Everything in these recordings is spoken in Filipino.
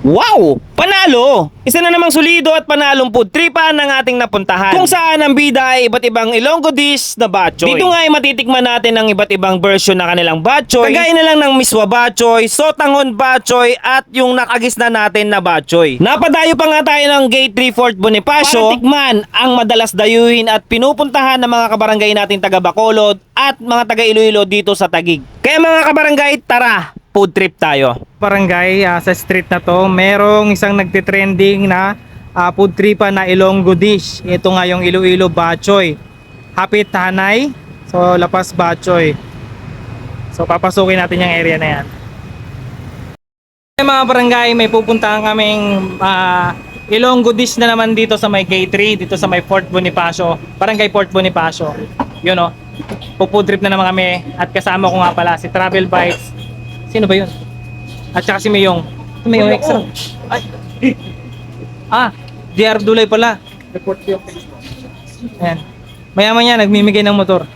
Wow! Panalo! Isa na namang solido at panalong food tripan ng ating napuntahan. Kung saan ang bida ay iba't ibang Ilonggo dish na batchoy. Dito nga ay matitikman natin ang iba't ibang version ng kanilang batchoy. Kagaya na lang ng miswa batchoy, sotangon batchoy at yung nakagisna natin na batchoy. Napadayo pa nga tayo ng Gate 3 Fort Bonifacio para tikman ang madalas dayuhin at pinupuntahan ng mga kabarangay nating taga Bacolod at mga taga Iloilo dito sa Tagig. Kaya mga kabarangay, tara! Food trip tayo. barangay ah, sa street na to, merong isang nagtitrending na ah, food tripa na Ilonggo dish. Ito nga yung Iloilo Bachoy. Hapit Hanay, so Lapas Bachoy. So papasukin natin yung area na yan. Hey, mga barangay, may pupuntahan kaming ah, Ilonggo dish na naman dito sa may gate 3, dito sa may Fort Bonifacio, Barangay Fort Bonifacio. Yun o. Pupood trip na naman kami at kasama ko nga pala si Travel Bikes. Sino ba yun? At saka si Mayong. Si Mayong extra. Ay. Ah, JR Dulay pala. Report yung Ayan. Mayaman niya, nagmimigay ng motor.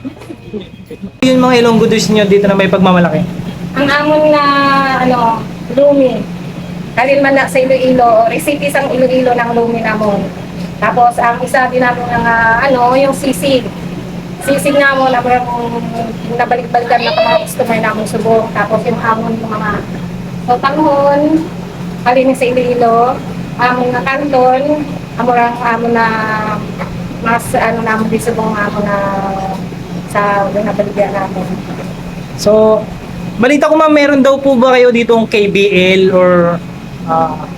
Yung mga Ilonggo dish nyo dito na may pagmamalaki. Ang amon na ano, lumi. Kalin man na sa Iloilo, recipe sang Iloilo ng lumi namon. Tapos ang isa din namon ng ah, ano, yung sisig. Sisig namon na yung nabalik-balikan na mga customer namon subong. Tapos yung amon yung mga sotanghon, kalin sa Iloilo, amon na kanton, amon ang amon na mas ano namon di subong amon na sa nabaligyan namon. So, balita ko ma'am, meron daw po ba kayo ditong KBL or ah,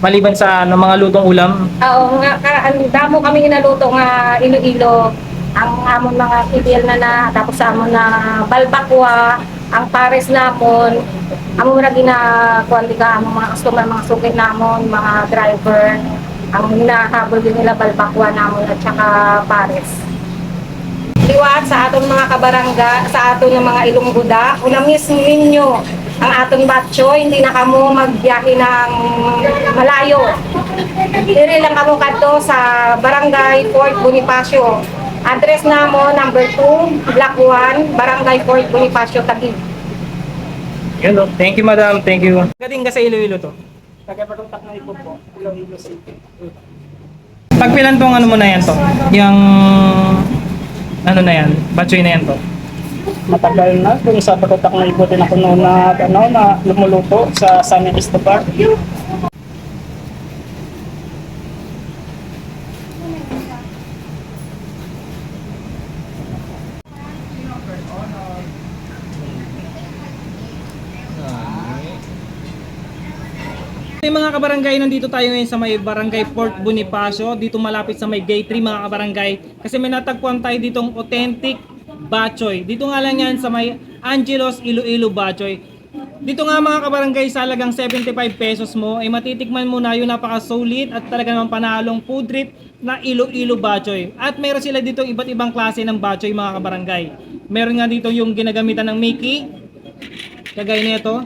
maliban sa ano, mga lutong ulam? Oo, nga, ka, ang damo kami inaluto nga Iloilo. Ang amon mga kibil na na, tapos amon na balbakwa, ang pares namon, amon na ginakuan di ka, amon mga customer, mga suki namon, mga driver, ang hinahabol din nila balbakwa namon at saka pares. Liwat sa aton mga kabarangga, sa aton mga ilungguda, unamis ninyo ang aton batcho, hindi na kamo magbiyahe ng malayo. Diri lang kamo kadto sa Barangay Fort Bonifacio. Address namo number 2, Block 1, Barangay Fort Bonifacio, Taguig. Yun, no? Thank you, madam. Thank you. Galing ka sa Iloilo to? Taga-patutak na ipo po. Iloilo City. Pagpilan tong ano mo na yan to? Yung... Ano na yan? Batchoy na yan to? matagal na kung sa patutak na ikutin ako noon na, ano, na lumuluto sa San Esteban. Hey mga kabarangay, nandito tayo ngayon sa may barangay Fort Bonifacio, dito malapit sa may gate 3 mga kabarangay. Kasi may natagpuan tayo ditong authentic bachoy. Dito nga lang yan sa may Angelos Iloilo Bachoy. Dito nga mga kabarangay, sa halagang 75 pesos mo, ay matitikman mo na yung napaka-solid at talaga naman panalong food trip na Iloilo Bachoy. At meron sila dito iba't ibang klase ng bachoy mga kabarangay. Meron nga dito yung ginagamitan ng Mickey, kagaya nito.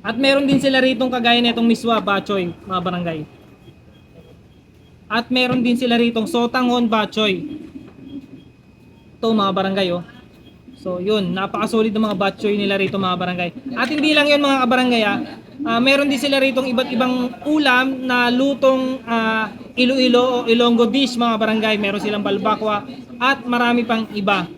At meron din sila rito kagaya nitong miswa bachoy, mga barangay. At meron din sila rito sotangon bachoy. Ito mga barangay oh. So yun, napaka-solid ng mga bachoy nila rito mga barangay. At hindi lang yun mga kabarangay ah. Ah, meron din sila rito iba't ibang ulam na lutong ah, Iloilo o Ilonggo dish mga barangay. Meron silang balbakwa at marami pang iba.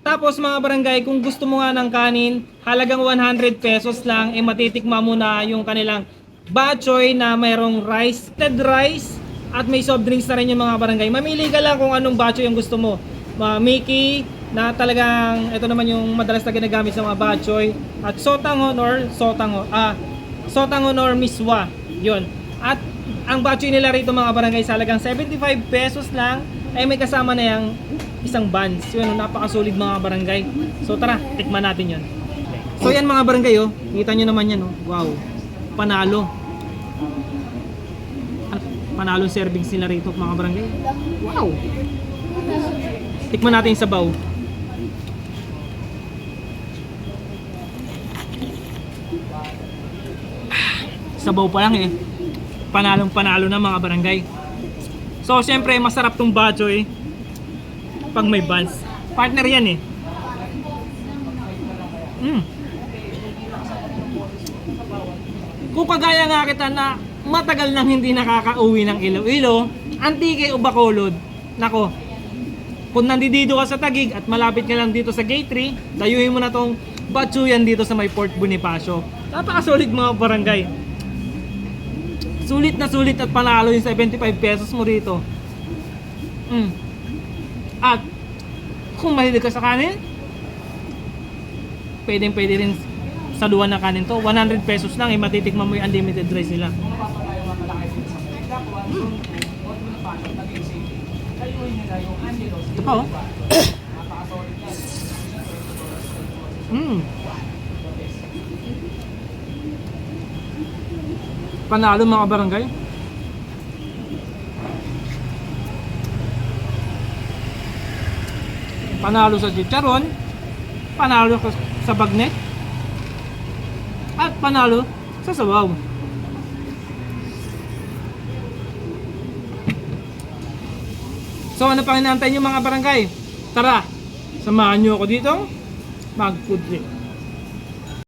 Tapos mga barangay, kung gusto mo nga ng kanin, halagang 100 pesos lang, eh matitikma mo na yung kanilang bachoy na mayroong rice, ted rice, at may soft drinks na rin yung mga barangay. Mamili ka lang kung anong bachoy yung gusto mo. Mga Mickey, na talagang ito naman yung madalas na ginagamit sa mga bachoy, at sotangon or sotangon, ah, sotangon or miswa, yun. At ang bachoy nila rito mga barangay halagang 75 pesos lang, ay may kasama na yung isang buns. Yun, napakasolid mga barangay. So tara, tikman natin yun. So yan mga barangay oh, kita nyo naman yan oh. Wow, panalo. At panalong servings nila rito mga barangay. Wow! Tikman natin yung sabaw. Sabaw pa lang eh. Panalong panalo na mga barangay. So syempre masarap tong bachoy pag may buns. Partner yan eh. Mm. Kung kagaya nga kita na matagal nang hindi nakakauwi ng Iloilo, Antique o Bacolod, nako, kung nandito ka sa Tagig at malapit ka lang dito sa Gate 3, dayuhin mo na tong Batsuyan dito sa may Port Bonifacio. Napakasulit mga barangay. Sulit na sulit at panalo yung 75 pesos mo rito. Mm. At kung mahilig ka sa kanin, pwedeng pwede rin saluhan ng kanin to. 100 pesos lang, eh, matitikman mo yung unlimited rice nila. Mm. Ito pa oh. mm. Panalo mga barangay. Panalo sa chicharon, panalo sa bagnet, at panalo sa sabaw. So ano pang inaantay nyo mga barangay? Tara, samahan nyo ako dito mag food trip.